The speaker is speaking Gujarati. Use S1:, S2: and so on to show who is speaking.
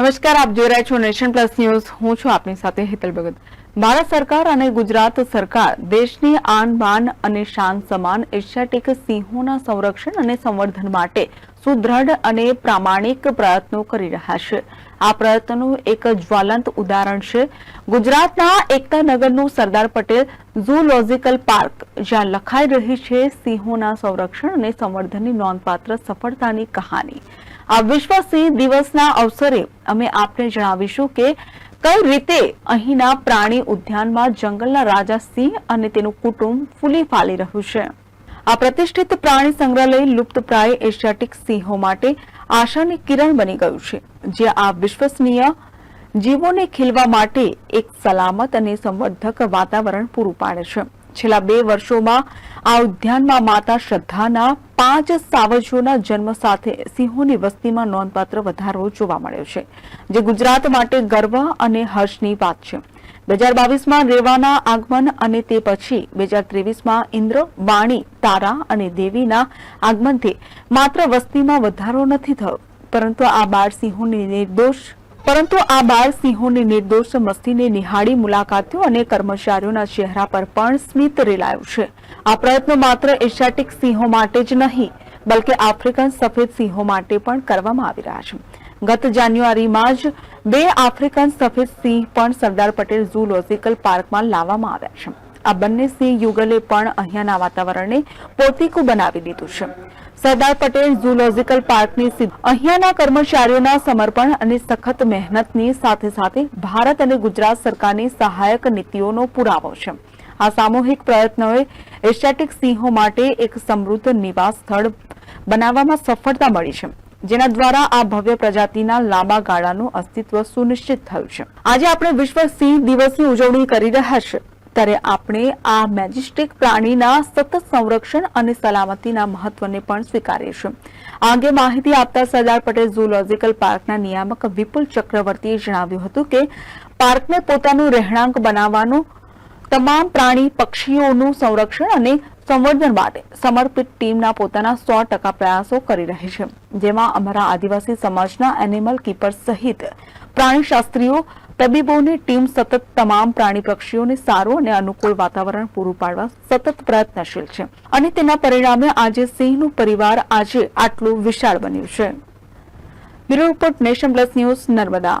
S1: નમસ્કાર, આપ જોઈ રહ્યા છો નેશન પ્લસ ન્યૂઝ. હું છું આપની સાથે હેતલ ભગત. ભારત સરકાર અને ગુજરાત સરકાર દેશની આન બાન અને શાન સમાન એશિયાટિક સિંહોના સંરક્ષણ અને સંવર્ધન માટે સુદ્રઢ અને પ્રામાણિક પ્રયત્નો કરી રહ્યા છે. આ પ્રયત્નો એક જ્વલંત ઉદાહરણ છે. ગુજરાતના એકતાનગરનું સરદાર પટેલ ઝૂલોજિકલ પાર્ક, જ્યાં લખાઈ રહી છે સિંહોના સંરક્ષણ અને સંવર્ધનની નોંધપાત્ર સફળતાની કહાની. આ વિશ્વ સિંહ દિવસના અવસરે અમે આપને જણાવીશું કે કઈ રીતે અહીંના પ્રાણી ઉદ્યાનમાં જંગલના રાજા સિંહ અને તેનું કુટુંબ ફૂલી ફાલી રહ્યું છે. આ પ્રતિષ્ઠિત પ્રાણી સંગ્રહાલય લુપ્તપ્રાય એશિયાટિક સિંહો માટે આશાની કિરણ બની ગયું છે, જે આ વિશ્વસનીય જીવોને ખીલવા માટે એક સલામત અને સંવર્ધક વાતાવરણ પૂરું પાડે છે. છેલ્લા બે વર્ષોમાં આ ઉદ્યાનમાં માતા શ્રદ્ધાના પાંચ સાવજોના જન્મ સાથે સિંહોની વસ્તીમાં નોંધપાત્ર વધારો જોવા મળ્યો છે, જે ગુજરાત માટે ગર્વ અને હર્ષની વાત છે. બે હજાર બાવીસમાં રેવાના આગમન અને તે પછી બે હજાર ત્રેવીસમાં ઇન્દ્ર, વાણી, તારા અને દેવીના આગમનથી માત્ર વસ્તીમાં વધારો નથી થયો, પરંતુ આ બાળ સિંહોની નિર્દોષ પરંતુ આ બાળ સિંહોની નિર્દોષ મસ્તીને નિહાળી મુલાકાતીઓ અને કર્મચારીઓના ચહેરા પર પણ સ્મિત રેલાયું છે. આ પ્રયત્નો માત્ર એશિયાટિક સિંહો માટે જ નહીં, બલકે આફ્રિકન સફેદ સિંહો માટે પણ કરવામાં આવી રહ્યા છે. ગત જાન્યુઆરીમાં જ બે આફ્રિકન સફેદ સિંહ પણ સરદાર પટેલ ઝૂલોજિકલ પાર્કમાં લાવવામાં આવ્યા છે. આ બંને સિંહ યુગલે પણ અહીંયાના વાતાવરણને પોતીકું બનાવી દીધું છે. સરદાર પટેલ ઝૂલોજીકલ પાર્કની સિદ્ધિ અહીંયાના કર્મચારીઓના સમર્પણ અને સખત મહેનતની સાથે સાથે ભારત અને ગુજરાત સરકારની સહાયક નીતિઓનો પુરાવો છે. આ સામૂહિક પ્રયત્નોએ એશિયાટિક સિંહો માટે એક સમૃદ્ધ નિવાસ સ્થળ બનાવવામાં સફળતા મળી છે, જેના દ્વારા આ ભવ્ય પ્રજાતિના લાંબા ગાળાનું અસ્તિત્વ સુનિશ્ચિત થયું છે. આજે આપણે વિશ્વ સિંહ દિવસની ઉજવણી કરી રહ્યા છીએ ત્યારે આપણે આ મેજેસ્ટિક પ્રાણીના સતત સંરક્ષણ અને સલામતીના મહત્વને પણ સ્વીકારીએ છીએ આ અંગે માહિતી આપતા સરદાર પટેલ ઝૂલોજીકલ પાર્કના નિયામક વિપુલ ચક્રવર્તીએ જણાવ્યું હતું કે પાર્કને પોતાનું રહેણાંક બનાવવાનું તમામ પ્રાણી પક્ષીઓનું સંરક્ષણ અને સંવર્ધન માટે સમર્પિત ટીમના પોતાના સો ટકા પ્રયાસો કરી રહી છે. જેમાં અમારા આદિવાસી સમાજના એનિમલ કીપર સહિત પ્રાણીશાસ્ત્રીઓ, તબીબોની ટીમ સતત તમામ પ્રાણી પક્ષીઓને સારું અને અનુકૂળ વાતાવરણ પૂરું પાડવા સતત પ્રયત્નશીલ છે. અને તેના પરિણામે આજે સિંહનું પરિવાર આજે આટલું વિશાળ બન્યું છે. Bureau report Nation Plus News Narmada.